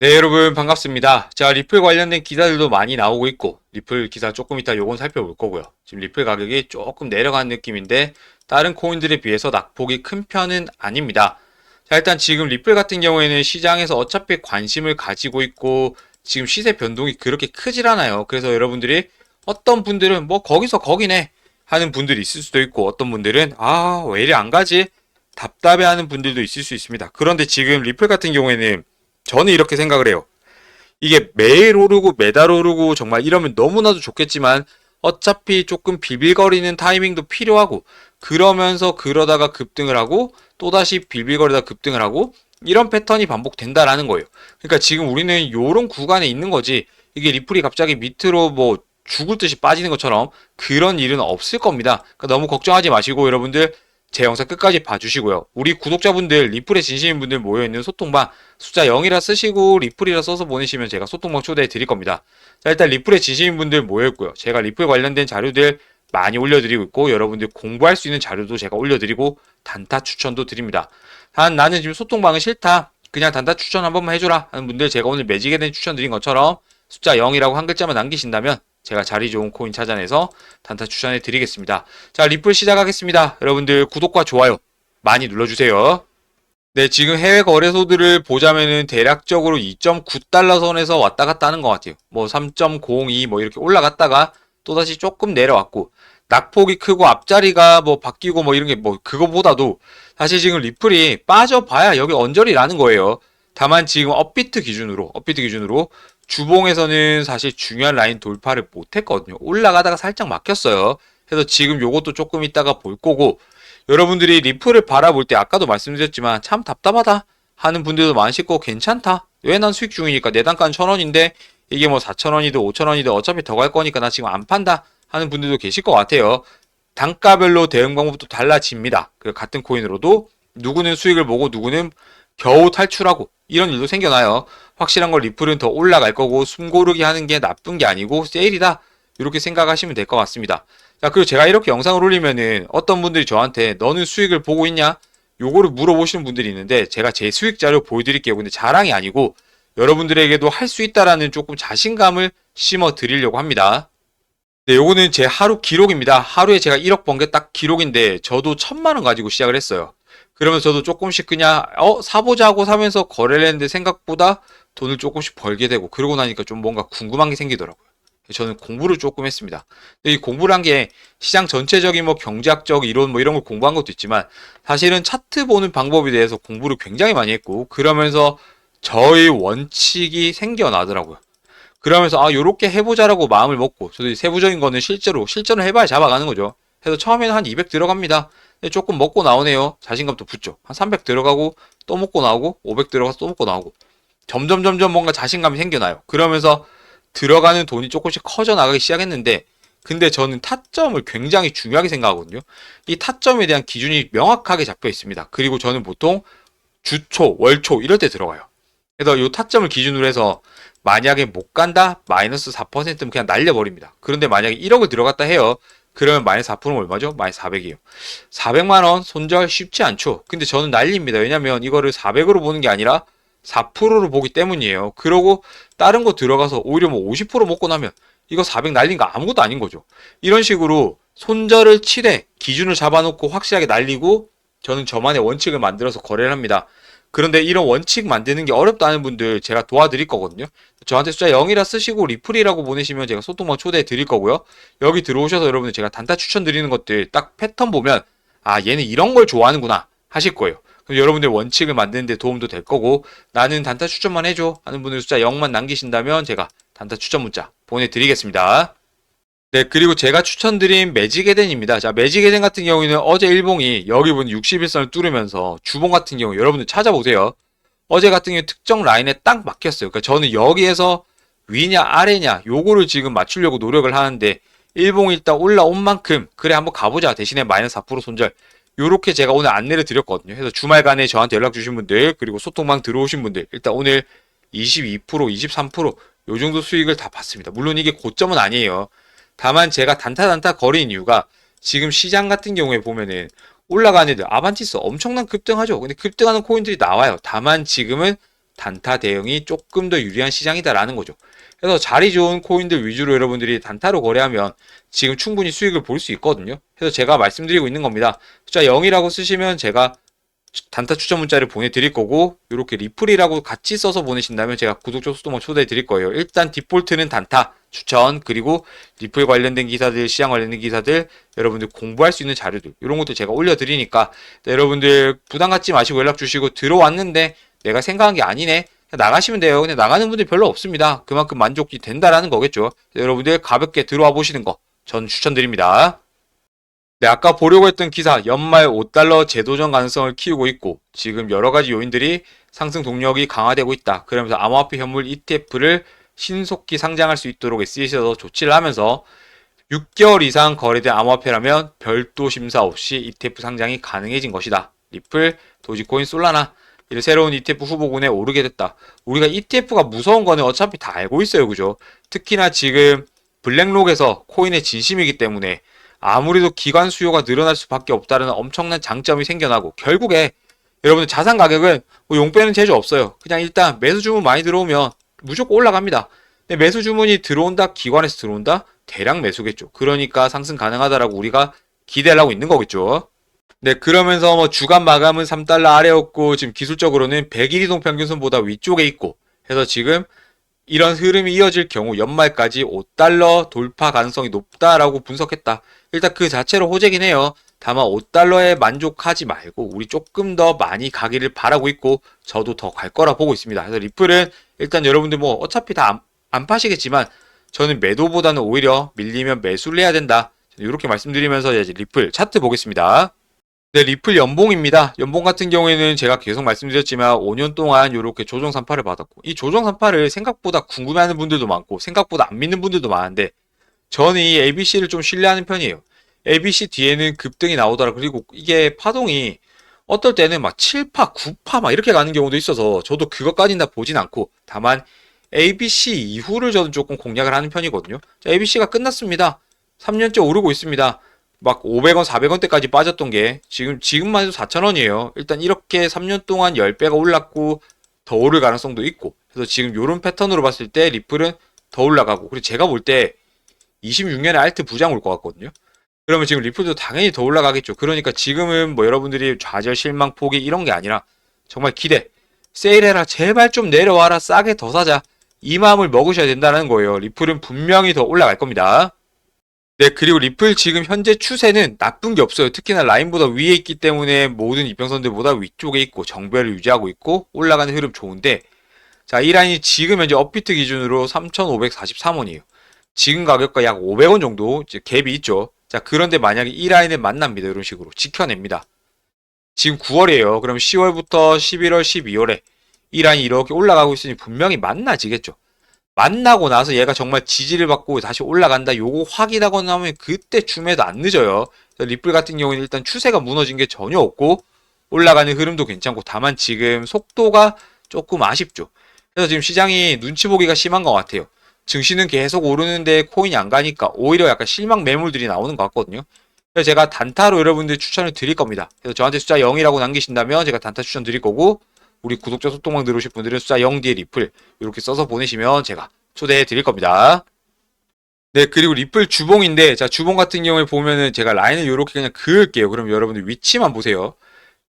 네, 여러분 반갑습니다. 자, 리플 관련된 기사들도 많이 나오고 있고, 리플 기사 조금 이따 요건 살펴볼 거고요. 지금 리플 가격이 조금 내려가는 느낌인데, 다른 코인들에 비해서 낙폭이 큰 편은 아닙니다. 자, 일단 지금 리플 같은 경우에는 시장에서 어차피 관심을 가지고 있고, 지금 시세 변동이 그렇게 크질 않아요. 그래서 여러분들이 어떤 분들은 뭐 거기서 거기네 하는 분들이 있을 수도 있고, 어떤 분들은 아, 왜 이리 안 가지? 답답해 하는 분들도 있을 수 있습니다. 그런데 지금 리플 같은 경우에는 저는 이렇게 생각을 해요. 이게 매일 오르고 매달 오르고 정말 이러면 너무나도 좋겠지만 어차피 조금 비빌거리는 타이밍도 필요하고 그러면서 그러다가 급등을 하고 또다시 비빌거리다 급등을 하고 이런 패턴이 반복된다라는 거예요. 그러니까 지금 우리는 요런 구간에 있는 거지 이게 리플이 갑자기 밑으로 뭐 죽을 듯이 빠지는 것처럼 그런 일은 없을 겁니다. 그러니까 너무 걱정하지 마시고 여러분들 제 영상 끝까지 봐주시고요. 우리 구독자분들 리플에 진심인 분들 모여있는 소통방 숫자 0이라 쓰시고 리플이라 써서 보내시면 제가 소통방 초대해 드릴 겁니다. 자 일단 리플에 진심인 분들 모여있고요. 제가 리플 관련된 자료들 많이 올려드리고 있고 여러분들 공부할 수 있는 자료도 제가 올려드리고 단타 추천도 드립니다. 단 나는 지금 소통방은 싫다. 그냥 단타 추천 한 번만 해줘라 하는 분들 제가 오늘 매직에 대한 추천 드린 것처럼 숫자 0이라고 한 글자만 남기신다면 제가 자리 좋은 코인 찾아내서 단타 추천해 드리겠습니다. 자, 리플 시작하겠습니다. 여러분들 구독과 좋아요 많이 눌러주세요. 네, 지금 해외 거래소들을 보자면은 대략적으로 2.9달러 선에서 왔다 갔다 하는 것 같아요. 뭐 3.02 뭐 이렇게 올라갔다가 또다시 조금 내려왔고, 낙폭이 크고 앞자리가 뭐 바뀌고 뭐 이런 게 뭐 그거보다도 사실 지금 리플이 빠져봐야 여기 언저리라는 거예요. 다만 지금 업비트 기준으로, 업비트 기준으로 주봉에서는 사실 중요한 라인 돌파를 못했거든요. 올라가다가 살짝 막혔어요. 그래서 지금 요것도 조금 있다가 볼 거고 여러분들이 리플을 바라볼 때 아까도 말씀드렸지만 참 답답하다 하는 분들도 많으실 거고 괜찮다. 왜 난 수익 중이니까 내 단가는 천 원인데 이게 뭐 사천 원이든 오천 원이든 어차피 더 갈 거니까 나 지금 안 판다 하는 분들도 계실 것 같아요. 단가별로 대응 방법도 달라집니다. 그 같은 코인으로도 누구는 수익을 보고 누구는 겨우 탈출하고 이런 일도 생겨나요. 확실한 건 리플은 더 올라갈 거고 숨 고르기 하는 게 나쁜 게 아니고 세일이다. 이렇게 생각하시면 될 것 같습니다. 자, 그리고 제가 이렇게 영상을 올리면은 어떤 분들이 저한테 너는 수익을 보고 있냐? 요거를 물어보시는 분들이 있는데 제가 제 수익 자료 보여드릴게요. 근데 자랑이 아니고 여러분들에게도 할 수 있다라는 조금 자신감을 심어 드리려고 합니다. 네, 요거는 제 하루 기록입니다. 하루에 제가 1억 번 게 딱 기록인데 저도 천만 원 가지고 시작을 했어요. 그러면 저도 조금씩 그냥 어 사보자고 사면서 거래를 했는데 생각보다 돈을 조금씩 벌게 되고 그러고 나니까 좀 뭔가 궁금한 게 생기더라고요. 저는 공부를 조금 했습니다. 이 공부를 한게 시장 전체적인 뭐 경제학적 이론 뭐 이런 걸 공부한 것도 있지만 사실은 차트 보는 방법에 대해서 공부를 굉장히 많이 했고 그러면서 저의 원칙이 생겨나더라고요. 그러면서 아 요렇게 해보자라고 마음을 먹고 저도 세부적인 거는 실제로 실전을 해봐야 잡아가는 거죠. 그래서 처음에는 한 200 들어갑니다. 조금 먹고 나오네요. 자신감도 붙죠. 한 300 들어가고 또 먹고 나오고 500 들어가서 또 먹고 나오고 점점 점점 뭔가 자신감이 생겨나요. 그러면서 들어가는 돈이 조금씩 커져 나가기 시작했는데 근데 저는 타점을 굉장히 중요하게 생각하거든요. 이 타점에 대한 기준이 명확하게 잡혀 있습니다. 그리고 저는 보통 주초, 월초 이럴 때 들어가요. 그래서 이 타점을 기준으로 해서 만약에 못 간다 마이너스 4%면 그냥 날려버립니다. 그런데 만약에 1억을 들어갔다 해요. 그러면 마이너스 4%는 얼마죠? 마이너스 400이에요. 400만 원 손절 쉽지 않죠. 근데 저는 난리입니다. 왜냐면 이거를 400으로 보는 게 아니라 4%로 보기 때문이에요. 그러고 다른 거 들어가서 오히려 뭐 50% 먹고 나면 이거 400 날린 거 아무것도 아닌 거죠. 이런 식으로 손절을 치되 기준을 잡아놓고 확실하게 날리고 저는 저만의 원칙을 만들어서 거래를 합니다. 그런데 이런 원칙 만드는 게 어렵다는 분들 제가 도와드릴 거거든요. 저한테 숫자 0이라 쓰시고 리플이라고 보내시면 제가 소통방 초대해 드릴 거고요. 여기 들어오셔서 여러분들 제가 단타 추천 드리는 것들 딱 패턴 보면 아 얘는 이런 걸 좋아하는구나 하실 거예요. 그럼 여러분들 원칙을 만드는데 도움도 될 거고 나는 단타 추천만 해줘 하는 분들 숫자 0만 남기신다면 제가 단타 추천 문자 보내드리겠습니다. 네, 그리고 제가 추천드린 매직 에덴입니다. 자, 매직 에덴 같은 경우에는 어제 일봉이 여기 보니 61선을 뚫으면서 주봉 같은 경우 여러분들 찾아보세요. 어제 같은 경우 특정 라인에 딱 막혔어요. 그러니까 저는 여기에서 위냐 아래냐 요거를 지금 맞추려고 노력을 하는데 일봉이 일단 올라온 만큼 그래 한번 가보자 대신에 마이너스 4% 손절 요렇게 제가 오늘 안내를 드렸거든요. 그래서 주말간에 저한테 연락 주신 분들 그리고 소통방 들어오신 분들 일단 오늘 22% 23%요 정도 수익을 다 봤습니다. 물론 이게 고점은 아니에요. 다만 제가 단타 단타 거리는 이유가 지금 시장 같은 경우에 보면은 올라가는 애들 아반티스 엄청난 급등하죠. 근데 급등하는 코인들이 나와요. 다만 지금은 단타 대응이 조금 더 유리한 시장이다라는 거죠. 그래서 자리 좋은 코인들 위주로 여러분들이 단타로 거래하면 지금 충분히 수익을 볼 수 있거든요. 그래서 제가 말씀드리고 있는 겁니다. 숫자 0이라고 쓰시면 제가 단타 추천 문자를 보내드릴 거고 이렇게 리플이라고 같이 써서 보내신다면 제가 구독자 수도만 초대해 드릴 거예요. 일단 디폴트는 단타 추천 그리고 리플 관련된 기사들 시장 관련된 기사들 여러분들 공부할 수 있는 자료들 이런 것도 제가 올려드리니까 여러분들 부담 갖지 마시고 연락 주시고 들어왔는데 내가 생각한 게 아니네 나가시면 돼요. 근데 나가는 분들 별로 없습니다. 그만큼 만족이 된다라는 거겠죠. 여러분들 가볍게 들어와 보시는 거 전 추천드립니다. 네, 아까 보려고 했던 기사 연말 5달러 재도전 가능성을 키우고 있고 지금 여러 가지 요인들이 상승 동력이 강화되고 있다. 그러면서 암호화폐 현물 ETF를 신속히 상장할 수 있도록 SEC에서 조치를 하면서 6개월 이상 거래된 암호화폐라면 별도 심사 없이 ETF 상장이 가능해진 것이다. 리플, 도지코인, 솔라나 이런 새로운 ETF 후보군에 오르게 됐다. 우리가 ETF가 무서운 거는 어차피 다 알고 있어요. 그죠? 특히나 지금 블랙록에서 코인의 진심이기 때문에 아무래도 기관 수요가 늘어날 수밖에 없다는 엄청난 장점이 생겨나고 결국에 여러분들 자산 가격은 뭐 용빼는 재주 없어요. 그냥 일단 매수 주문 많이 들어오면 무조건 올라갑니다. 근데 매수 주문이 들어온다, 기관에서 들어온다, 대량 매수겠죠. 그러니까 상승 가능하다라고 우리가 기대를 하고 있는 거겠죠. 네, 그러면서 뭐 주간 마감은 3달러 아래였고 지금 기술적으로는 100일 이동 평균선보다 위쪽에 있고 해서 지금 이런 흐름이 이어질 경우 연말까지 5달러 돌파 가능성이 높다라고 분석했다. 일단 그 자체로 호재긴 해요. 다만 5달러에 만족하지 말고 우리 조금 더 많이 가기를 바라고 있고 저도 더 갈 거라 보고 있습니다. 그래서 리플은 일단 여러분들 뭐 어차피 다 안, 안 파시겠지만 저는 매도보다는 오히려 밀리면 매수를 해야 된다. 이렇게 말씀드리면서 이제 리플 차트 보겠습니다. 네, 리플 연봉입니다. 연봉 같은 경우에는 제가 계속 말씀드렸지만 5년 동안 이렇게 조정 산파를 받았고 이 조정 산파를 생각보다 궁금해하는 분들도 많고 생각보다 안 믿는 분들도 많은데 저는 이 ABC를 좀 신뢰하는 편이에요. ABC 뒤에는 급등이 나오더라. 그리고 이게 파동이 어떨 때는 막 7파, 9파 막 이렇게 가는 경우도 있어서 저도 그것까지는 다 보진 않고 다만 ABC 이후를 저는 조금 공략을 하는 편이거든요. 자, ABC가 끝났습니다. 3년째 오르고 있습니다. 막 500원, 400원대까지 빠졌던 게 지금 지금만 해도 4,000원이에요. 일단 이렇게 3년 동안 10배가 올랐고 더 오를 가능성도 있고. 그래서 지금 이런 패턴으로 봤을 때 리플은 더 올라가고 그리고 제가 볼 때 26년에 알트 부장 올 것 같거든요. 그러면 지금 리플도 당연히 더 올라가겠죠. 그러니까 지금은 뭐 여러분들이 좌절, 실망, 포기 이런 게 아니라 정말 기대. 세일해라. 제발 좀 내려와라. 싸게 더 사자. 이 마음을 먹으셔야 된다는 거예요. 리플은 분명히 더 올라갈 겁니다. 네, 그리고 리플 지금 현재 추세는 나쁜 게 없어요. 특히나 라인보다 위에 있기 때문에 모든 이평선들보다 위쪽에 있고 정배를 유지하고 있고 올라가는 흐름 좋은데 자, 이 라인이 지금 현재 업비트 기준으로 3,543원이에요. 지금 가격과 약 500원 정도 갭이 있죠. 자, 그런데 만약에 이 라인을 만납니다. 이런 식으로 지켜냅니다. 지금 9월이에요. 그럼 10월부터 11월, 12월에 이 라인이 이렇게 올라가고 있으니 분명히 만나지겠죠. 만나고 나서 얘가 정말 지지를 받고 다시 올라간다. 요거 확인하고 나면 그때 줌에도 안 늦어요. 리플 같은 경우는 일단 추세가 무너진 게 전혀 없고 올라가는 흐름도 괜찮고 다만 지금 속도가 조금 아쉽죠. 그래서 지금 시장이 눈치 보기가 심한 것 같아요. 증시는 계속 오르는데 코인이 안 가니까 오히려 약간 실망 매물들이 나오는 것 같거든요. 그래서 제가 단타로 여러분들 추천을 드릴 겁니다. 그래서 저한테 숫자 0이라고 남기신다면 제가 단타 추천 드릴 거고 우리 구독자 소통방 들어오실 분들은 숫자 0 뒤에 리플 이렇게 써서 보내시면 제가 초대해 드릴 겁니다. 네, 그리고 리플 주봉인데, 자, 주봉 같은 경우에 보면은 제가 라인을 이렇게 그냥 그을게요. 그럼 여러분들 위치만 보세요.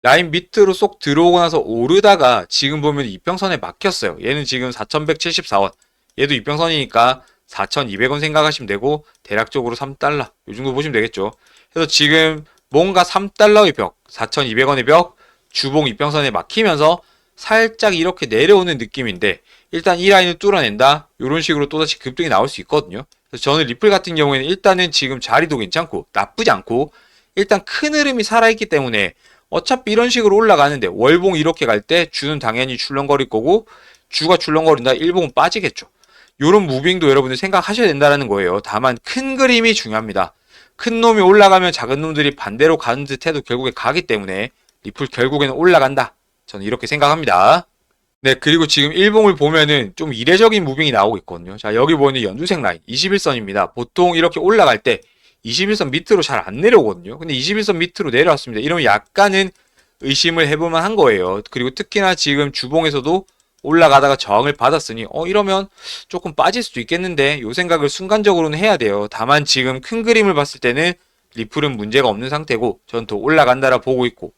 라인 밑으로 쏙 들어오고 나서 오르다가 지금 보면 이평선에 막혔어요. 얘는 지금 4174원. 얘도 이평선이니까 4200원 생각하시면 되고, 대략적으로 3달러. 이 정도 보시면 되겠죠. 그래서 지금 뭔가 3달러의 벽, 4200원의 벽, 주봉 이평선에 막히면서 살짝 이렇게 내려오는 느낌인데 일단 이 라인을 뚫어낸다. 이런 식으로 또다시 급등이 나올 수 있거든요. 그래서 저는 리플 같은 경우에는 일단은 지금 자리도 괜찮고 나쁘지 않고 일단 큰 흐름이 살아있기 때문에 어차피 이런 식으로 올라가는데 월봉 이렇게 갈 때 주는 당연히 출렁거릴 거고 주가 출렁거린다 일봉은 빠지겠죠. 이런 무빙도 여러분들 생각하셔야 된다는 거예요. 다만 큰 그림이 중요합니다. 큰 놈이 올라가면 작은 놈들이 반대로 가는 듯 해도 결국에 가기 때문에 리플 결국에는 올라간다. 저는 이렇게 생각합니다. 네, 그리고 지금 일봉을 보면은 좀 이례적인 무빙이 나오고 있거든요. 자, 여기 보이는 연두색 라인, 21선입니다. 보통 이렇게 올라갈 때 21선 밑으로 잘 안 내려오거든요. 근데 21선 밑으로 내려왔습니다. 이러면 약간은 의심을 해볼만 한 거예요. 그리고 특히나 지금 주봉에서도 올라가다가 저항을 받았으니 어 이러면 조금 빠질 수도 있겠는데 요 생각을 순간적으로는 해야 돼요. 다만 지금 큰 그림을 봤을 때는 리플은 문제가 없는 상태고 전 더 올라간다라 보고 있고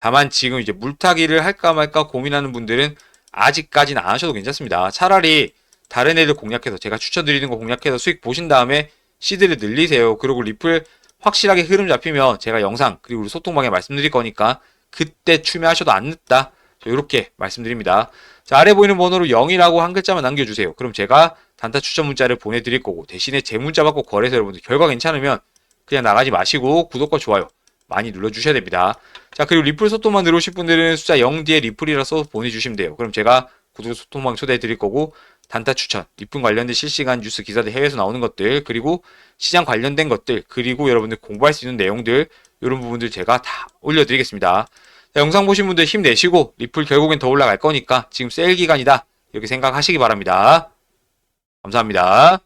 다만 지금 이제 물타기를 할까 말까 고민하는 분들은 아직까지는 안 하셔도 괜찮습니다. 차라리 다른 애들 공략해서 제가 추천드리는 거 공략해서 수익 보신 다음에 시드를 늘리세요. 그리고 리플 확실하게 흐름 잡히면 제가 영상 그리고 우리 소통방에 말씀드릴 거니까 그때 추매하셔도 안 늦다. 이렇게 말씀드립니다. 자, 아래 보이는 번호로 0이라고 한 글자만 남겨주세요. 그럼 제가 단타 추천 문자를 보내드릴 거고 대신에 제 문자 받고 거래해서 여러분들 결과 괜찮으면 그냥 나가지 마시고 구독과 좋아요 많이 눌러주셔야 됩니다. 자, 그리고 리플 소통방 들어오실 분들은 숫자 0 뒤에 리플이라 써서 보내주시면 돼요. 그럼 제가 구독 소통방 초대해 드릴 거고 단타 추천, 리플 관련된 실시간 뉴스 기사들 해외에서 나오는 것들, 그리고 시장 관련된 것들, 그리고 여러분들 공부할 수 있는 내용들, 이런 부분들 제가 다 올려드리겠습니다. 자, 영상 보신 분들 힘내시고 리플 결국엔 더 올라갈 거니까 지금 세일 기간이다. 이렇게 생각하시기 바랍니다. 감사합니다.